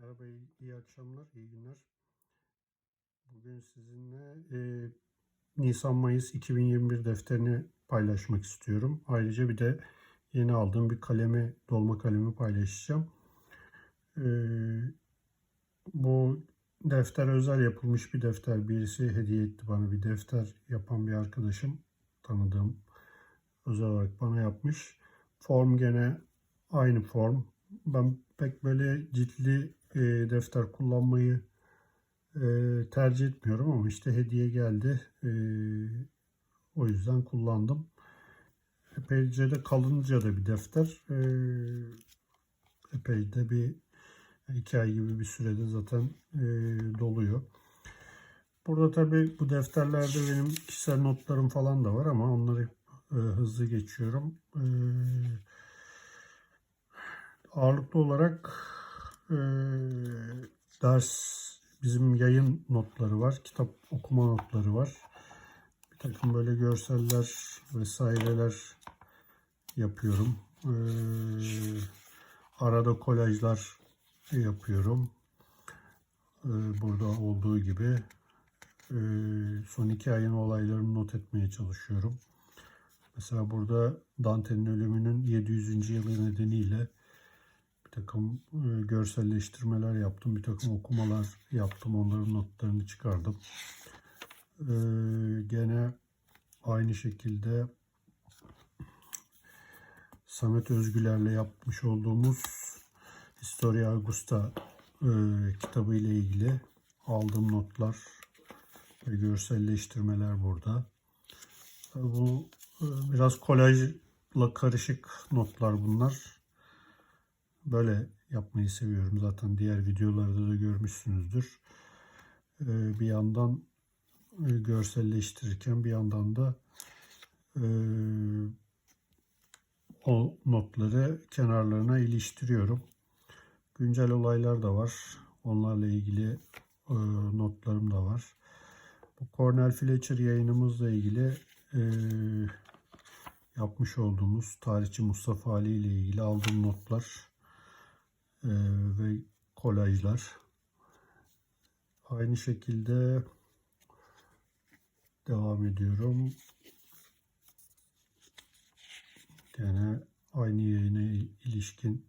Merhaba, iyi, iyi akşamlar, iyi günler. Bugün sizinle e, Nisan-Mayıs 2021 defterini paylaşmak istiyorum. Ayrıca bir de yeni aldığım bir kalemi, dolma kalemi paylaşacağım. E, bu defter özel yapılmış bir defter. Birisi hediye etti bana bir defter yapan bir arkadaşım tanıdığım özel olarak bana yapmış. Form gene aynı form. Ben pek böyle ciltli e, defter kullanmayı e, tercih etmiyorum ama işte hediye geldi. E, o yüzden kullandım. Epeyce de kalınca da bir defter. Epey de bir iki ay gibi bir sürede zaten doluyor. Burada tabii bu defterlerde benim kişisel notlarım falan da var ama onları hızlı geçiyorum. Ağırlıklı olarak e, ders bizim yayın notları var, kitap okuma notları var. Bir takım böyle görseller vesaireler yapıyorum. E, arada kolajlar yapıyorum. E, burada olduğu gibi e, son iki ayın olaylarını not etmeye çalışıyorum. Mesela burada Dante'nin ölümünün 700. yılı nedeniyle bir takım e, görselleştirmeler yaptım. Bir takım okumalar yaptım. Onların notlarını çıkardım. E, gene aynı şekilde Samet Özgüler'le yapmış olduğumuz Historia Augusta e, kitabı ile ilgili aldığım notlar ve görselleştirmeler burada. Bu biraz kolajla karışık notlar bunlar. Böyle yapmayı seviyorum. Zaten diğer videolarda da görmüşsünüzdür. E, bir yandan e, görselleştirirken bir yandan da e, o notları kenarlarına iliştiriyorum. Güncel olaylar da var. Onlarla ilgili e, notlarım da var. Bu Cornell Fletcher yayınımızla ilgili yapmış olduğumuz tarihçi Mustafa Ali ile ilgili aldığım notlar ve kolajlar. Aynı şekilde devam ediyorum. Gene aynı yayına ilişkin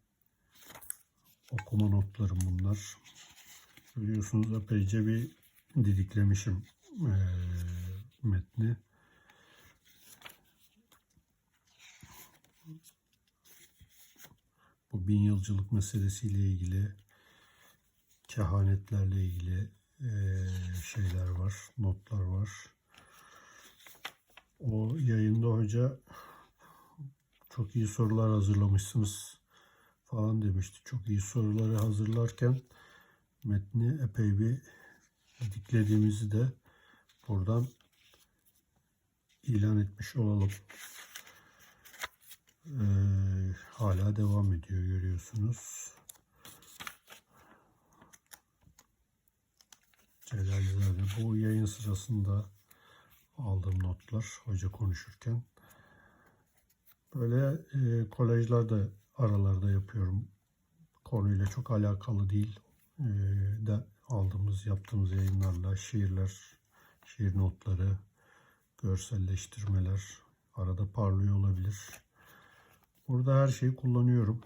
okuma notlarım bunlar. Biliyorsunuz epeyce bir didiklemişim e, metni. Bin yılcılık meselesiyle ilgili kehanetlerle ilgili e, şeyler var, notlar var. O yayında hoca çok iyi sorular hazırlamışsınız falan demişti. Çok iyi soruları hazırlarken metni epey bir diklediğimizi de buradan ilan etmiş olalım. Ee, hala devam ediyor görüyorsunuz. Celalzade bu yayın sırasında aldığım notlar hoca konuşurken. Böyle e, kolajlar da aralarda yapıyorum. Konuyla çok alakalı değil. E, de aldığımız, yaptığımız yayınlarla şiirler, şiir notları, görselleştirmeler arada parlıyor olabilir. Burada her şeyi kullanıyorum.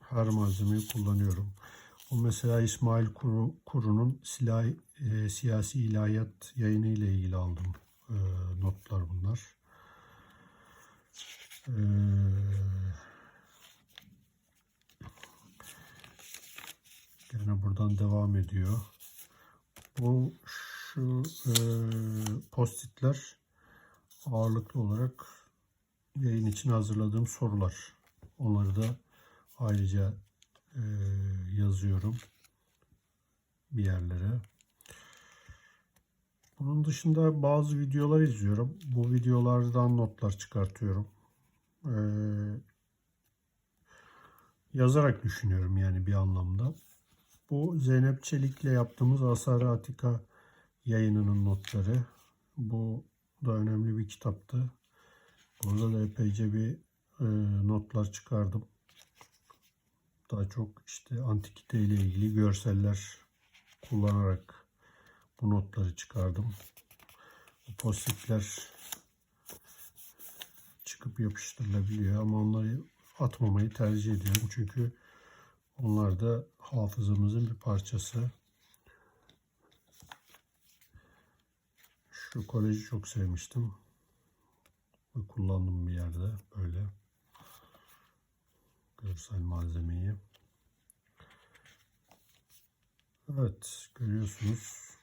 Her malzemeyi kullanıyorum. O mesela İsmail Kuru, Kuru'nun silah, e, siyasi ilahiyat yayını ile ilgili aldım e, notlar bunlar. E, Gene buradan devam ediyor. Bu şu e, postitler ağırlıklı olarak yayın için hazırladığım sorular. Onları da ayrıca e, yazıyorum bir yerlere. Bunun dışında bazı videolar izliyorum. Bu videolardan notlar çıkartıyorum. Ee, yazarak düşünüyorum yani bir anlamda. Bu Zeynep Çelik'le yaptığımız Asar Atika yayınının notları. Bu da önemli bir kitaptı. Burada da epeyce bir e, notlar çıkardım. daha çok işte antikite ile ilgili görseller kullanarak bu notları çıkardım. Bu postitler çıkıp yapıştırılabiliyor ama onları atmamayı tercih ediyorum. Çünkü onlar da hafızamızın bir parçası. Şu koleji çok sevmiştim. Kullandım bir yerde böyle görsel malzemeyi. Evet görüyorsunuz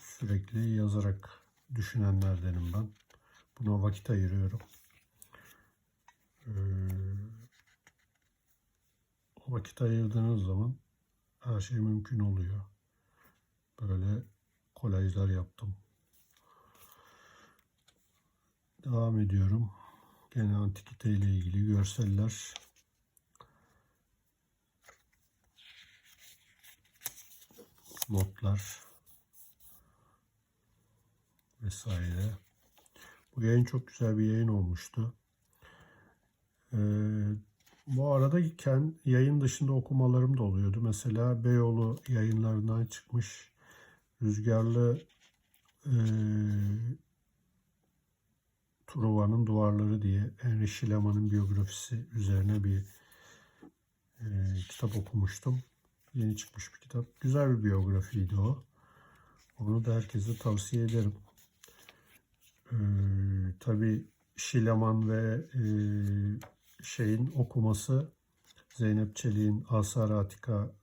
sürekli yazarak düşünenlerdenim ben. Buna vakit ayırıyorum. Ee, o vakit ayırdığınız zaman her şey mümkün oluyor. Böyle kolajlar yaptım. Devam ediyorum. Gene antikite ile ilgili görseller. Notlar vesaire. Bu yayın çok güzel bir yayın olmuştu. Ee, bu arada iken yayın dışında okumalarım da oluyordu. Mesela Beyoğlu yayınlarından çıkmış Rüzgarlı e, Truva'nın Duvarları diye Henry Schlemann'ın biyografisi üzerine bir e, kitap okumuştum. Yeni çıkmış bir kitap. Güzel bir biyografiydi o. Onu da herkese tavsiye ederim. Ee, tabii Şileman ve e, şeyin okuması Zeynep Çelik'in Asar Atika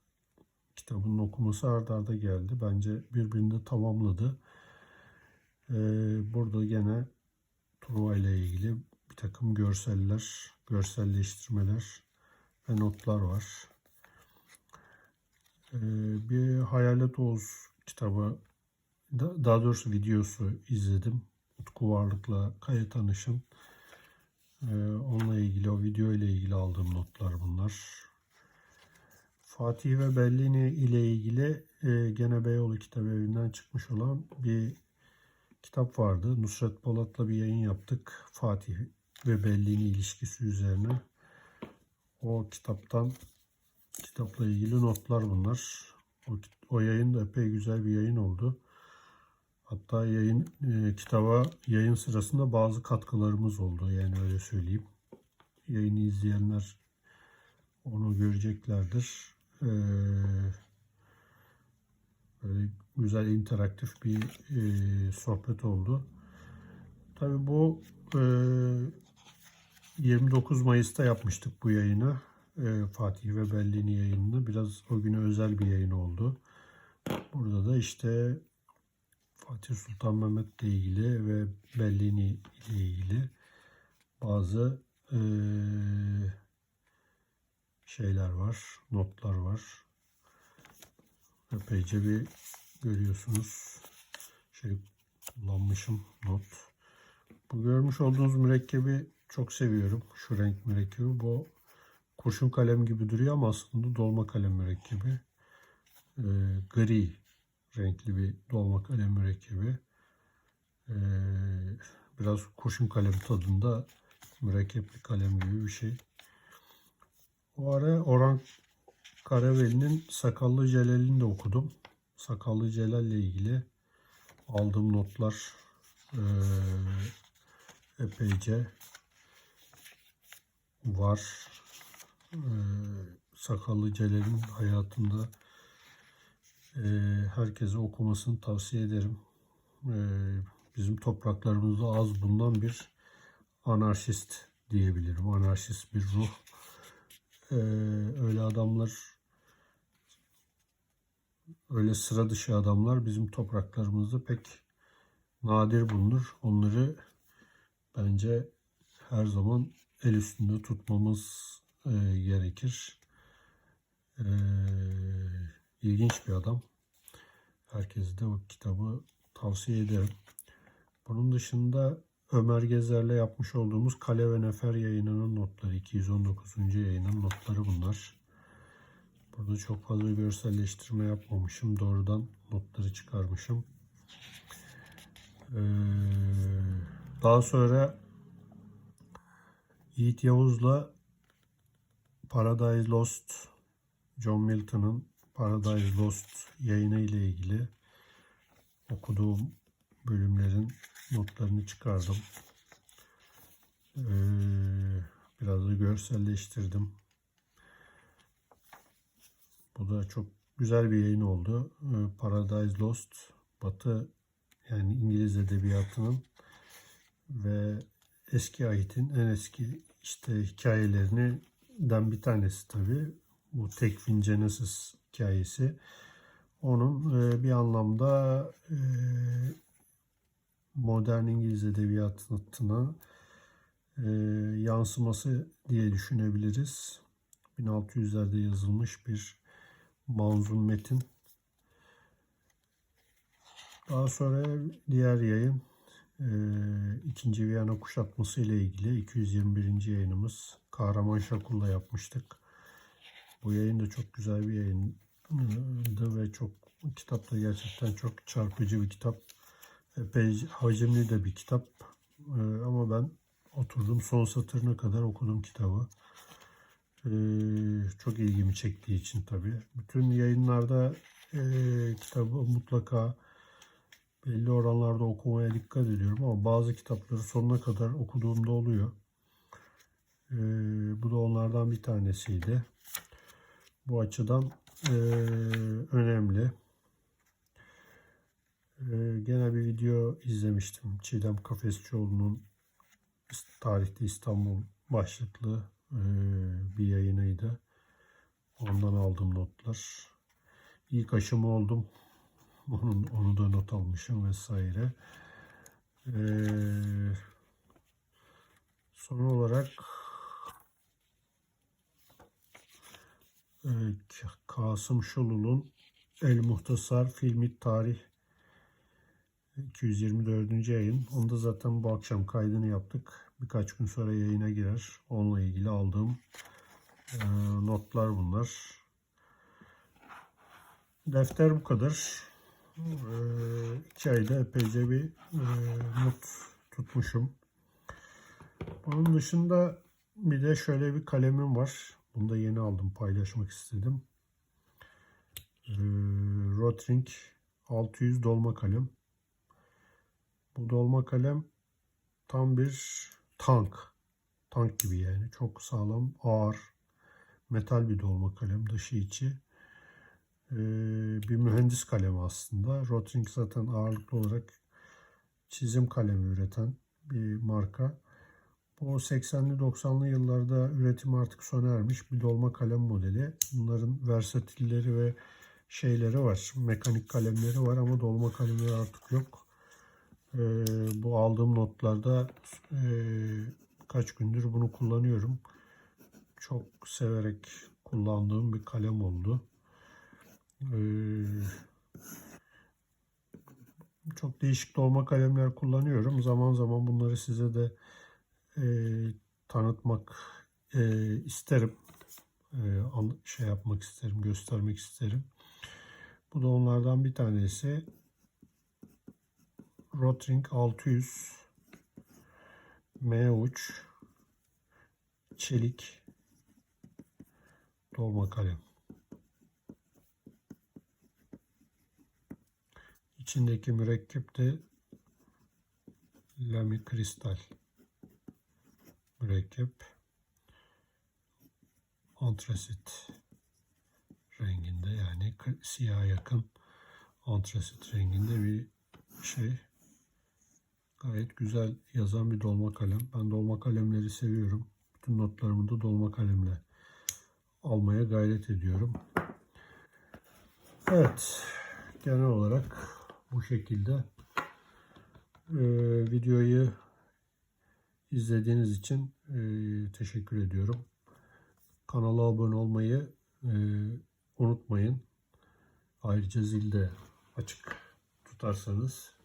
kitabının okuması ardarda arda geldi. Bence birbirini tamamladı. Ee, burada gene Truva ile ilgili bir takım görseller, görselleştirmeler ve notlar var. Ee, bir Hayalet Oğuz kitabı, daha doğrusu videosu izledim. Utku Varlık'la Kaya Tanış'ın ee, onunla ilgili, o video ile ilgili aldığım notlar bunlar. Fatih ve Bellini ile ilgili e, gene Beyoğlu Kitap Evi'nden çıkmış olan bir kitap vardı. Nusret Polat'la bir yayın yaptık. Fatih ve Bellini ilişkisi üzerine. O kitaptan kitapla ilgili notlar bunlar. O, o yayın da epey güzel bir yayın oldu. Hatta yayın e, kitaba yayın sırasında bazı katkılarımız oldu. Yani öyle söyleyeyim. Yayını izleyenler onu göreceklerdir. Ee, böyle güzel interaktif bir e, sohbet oldu. Tabii bu e, 29 Mayıs'ta yapmıştık bu yayını. E, Fatih ve Bellini yayınını. Biraz o güne özel bir yayın oldu. Burada da işte Fatih Sultan Mehmet ile ilgili ve Bellini ile ilgili bazı e, şeyler var, notlar var. Epeyce bir görüyorsunuz. Şey kullanmışım not. Bu görmüş olduğunuz mürekkebi çok seviyorum. Şu renk mürekkebi. Bu kurşun kalem gibi duruyor ama aslında dolma kalem mürekkebi. Ee, gri renkli bir dolma kalem mürekkebi. Ee, biraz kurşun kalem tadında mürekkepli kalem gibi bir şey. O ara Orhan Karaveli'nin Sakallı Celal'ini de okudum. Sakallı Celal ile ilgili aldığım notlar e, epeyce var. E, Sakallı Celal'in hayatında e, herkese okumasını tavsiye ederim. E, bizim topraklarımızda az bundan bir anarşist diyebilirim. Anarşist bir ruh. E, öyle adamlar öyle sıra dışı adamlar bizim topraklarımızda pek nadir bulunur. Onları bence her zaman el üstünde tutmamız e, gerekir. E, ilginç bir adam. Herkese de o kitabı tavsiye ederim. Bunun dışında Ömer Gezer'le yapmış olduğumuz Kale ve Nefer yayınının notları. 219. yayının notları bunlar. Burada çok fazla görselleştirme yapmamışım. Doğrudan notları çıkarmışım. Ee, daha sonra Yiğit Yavuz'la Paradise Lost, John Milton'ın Paradise Lost yayını ile ilgili okuduğum bölümlerin notlarını çıkardım. Ee, biraz da görselleştirdim. Bu da çok güzel bir yayın oldu. Ee, Paradise Lost, Batı yani İngiliz edebiyatının ve eski ahitin en eski işte hikayelerinden bir tanesi tabii. Bu Tekvin Genesis hikayesi. Onun e, bir anlamda e, modern İngiliz edebiyatına e, yansıması diye düşünebiliriz. 1600'lerde yazılmış bir manzum metin. Daha sonra diğer yayın e, ikinci Viyana kuşatması ile ilgili 221. yayınımız Kahraman Şakul'la yapmıştık. Bu yayın da çok güzel bir yayındı ve çok kitap da gerçekten çok çarpıcı bir kitap. Epey hacimli de bir kitap. E, ama ben oturdum son satırına kadar okudum kitabı. E, çok ilgimi çektiği için tabii. Bütün yayınlarda e, kitabı mutlaka belli oranlarda okumaya dikkat ediyorum ama bazı kitapları sonuna kadar okuduğumda oluyor. Ee, bu da onlardan bir tanesiydi. Bu açıdan e, önemli. E, gene bir video izlemiştim. Çiğdem Kafesçioğlu'nun Tarihte İstanbul başlıklı e, bir yayınıydı. Ondan aldım notlar. İlk aşımı oldum. Onun, onu da not almışım vesaire. Ee, son olarak Kasım Şulul'un El Muhtasar Filmi Tarih 224. yayın. Onu da zaten bu akşam kaydını yaptık. Birkaç gün sonra yayına girer. Onunla ilgili aldığım e, notlar bunlar. Defter bu kadar. Ee, iki ayda epeyce bir e, not tutmuşum. Onun dışında bir de şöyle bir kalemim var. Bunu da yeni aldım paylaşmak istedim. Ee, Rotring 600 dolma kalem. Bu dolma kalem tam bir tank. Tank gibi yani. Çok sağlam, ağır, metal bir dolma kalem dışı içi. Ee, bir mühendis kalemi aslında. Rotring zaten ağırlıklı olarak çizim kalemi üreten bir marka. Bu 80'li 90'lı yıllarda üretim artık sona ermiş bir dolma kalem modeli. Bunların versatilleri ve şeyleri var. Mekanik kalemleri var ama dolma kalemleri artık yok. Ee, bu aldığım notlarda e, kaç gündür bunu kullanıyorum. Çok severek kullandığım bir kalem oldu. Ee, çok değişik dolma kalemler kullanıyorum. Zaman zaman bunları size de e, tanıtmak e, isterim. E, şey yapmak isterim, göstermek isterim. Bu da onlardan bir tanesi. Rotring 600 M uç çelik dolma kalem. İçindeki mürekkep de lami kristal mürekkep antrasit renginde yani siyah yakın antrasit renginde bir şey. Gayet güzel yazan bir dolma kalem. Ben dolma kalemleri seviyorum. Bütün notlarımı da dolma kalemle almaya gayret ediyorum. Evet. Genel olarak bu şekilde e, videoyu izlediğiniz için e, teşekkür ediyorum. Kanala abone olmayı e, unutmayın. Ayrıca zilde açık tutarsanız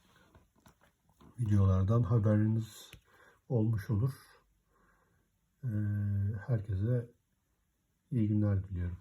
videolardan haberiniz olmuş olur. E, herkese iyi günler diliyorum.